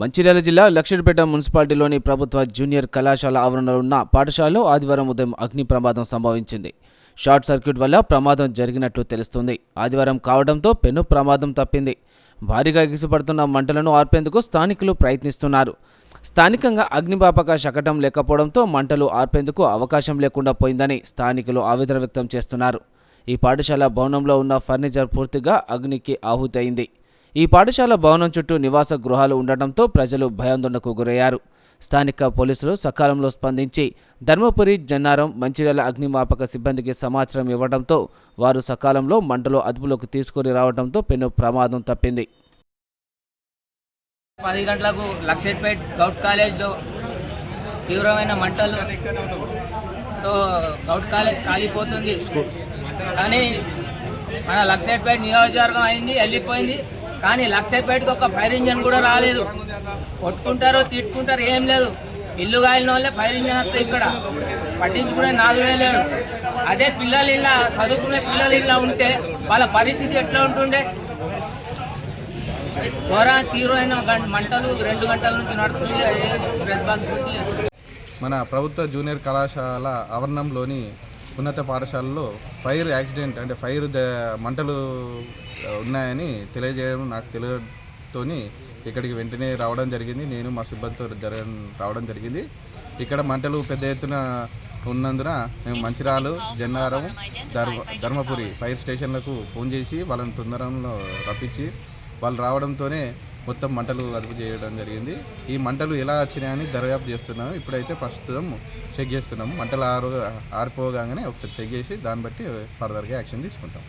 మంచిర్యాల జిల్లా లక్ష్మీపేట మున్సిపాలిటీలోని ప్రభుత్వ జూనియర్ కళాశాల ఆవరణలో ఉన్న పాఠశాలలో ఆదివారం ఉదయం అగ్ని ప్రమాదం సంభవించింది. షార్ట్ సర్క్యూట్ వల్ల ప్రమాదం జరిగినట్లు తెలుస్తుంది. ఆదివారం కావడంతో పెను ప్రమాదం తప్పింది. భారీగా ఎగిసిపడుతున్న మంటలను ఆర్పేందుకు స్థానికులు ప్రయత్నిస్తున్నారు. స్థానికంగా అగ్నిపాపక శకటం లేకపోవడంతో మంటలు ఆర్పేందుకు అవకాశం లేకుండా పోయిందని స్థానికులు ఆవేదన వ్యక్తం చేస్తున్నారు. ఈ పాఠశాల భవనంలో ఉన్న ఫర్నిచర్ పూర్తిగా అగ్నికి ఆహుతైంది ఈ పాఠశాల భవనం చుట్టూ నివాస గృహాలు ఉండటంతో ప్రజలు భయాందోళనకు గురయ్యారు. స్థానిక పోలీసులు సకాలంలో స్పందించి ధర్మపురి జన్నారం మంచిర్యాల అగ్నిమాపక సిబ్బందికి సమాచారం ఇవ్వడంతో వారు సకాలంలో మంటలు అదుపులోకి తీసుకుని రావడంతో పెను ప్రమాదం తప్పింది. పది గంటలకు లక్షట్పేట్ గౌట్ కాలేజ్లో తీవ్రమైన మంటలు తో గౌట్ కాలేజ్ కాలిపోతుంది. కానీ మన లక్షట్పేట నియోజకవర్గం అయింది వెళ్ళిపోయింది. కానీ లక్షపేటకి ఒక ఫైర్ ఇంజన్ కూడా రాలేదు కొట్టుకుంటారు తిట్టుకుంటారు ఏం లేదు ఇల్లు కాలిన వాళ్ళే ఫైర్ ఇంజన్ వస్తాయి ఇక్కడ పట్టించుకునే నాదుడే లేడు అదే పిల్లలు ఇలా చదువుకునే పిల్లలు ఇలా ఉంటే వాళ్ళ పరిస్థితి ఎట్లా ఉంటుండే ఘోరా తీవ్రమైన మంటలు రెండు గంటల నుంచి నడుతుంది రెస్పాన్సిబిలిటీ లేదు మన ప్రభుత్వ జూనియర్ కళాశాల ఆవరణంలోని ఉన్నత పాఠశాలలో ఫైర్ యాక్సిడెంట్ అంటే ఫైర్ మంటలు ఉన్నాయని తెలియజేయడం నాకు తెలియతోని ఇక్కడికి వెంటనే రావడం జరిగింది. నేను మా సిబ్బందితో జరగ రావడం జరిగింది. ఇక్కడ మంటలు పెద్ద ఎత్తున ఉన్నందున మేము మంచిరాలు జన్నారం ధర్మ ధర్మపురి ఫైర్ స్టేషన్లకు ఫోన్ చేసి వాళ్ళని తొందరలో రప్పించి వాళ్ళు రావడంతోనే మొత్తం మంటలు అదుపు చేయడం జరిగింది. ఈ మంటలు ఎలా వచ్చినాయని దర్యాప్తు చేస్తున్నాం ఇప్పుడైతే ప్రస్తుతం చెక్ చేస్తున్నాము. మంటలు ఆరు ఆరిపోగానే ఒకసారి చెక్ చేసి దాన్ని బట్టి ఫర్దర్గా యాక్షన్ తీసుకుంటాం.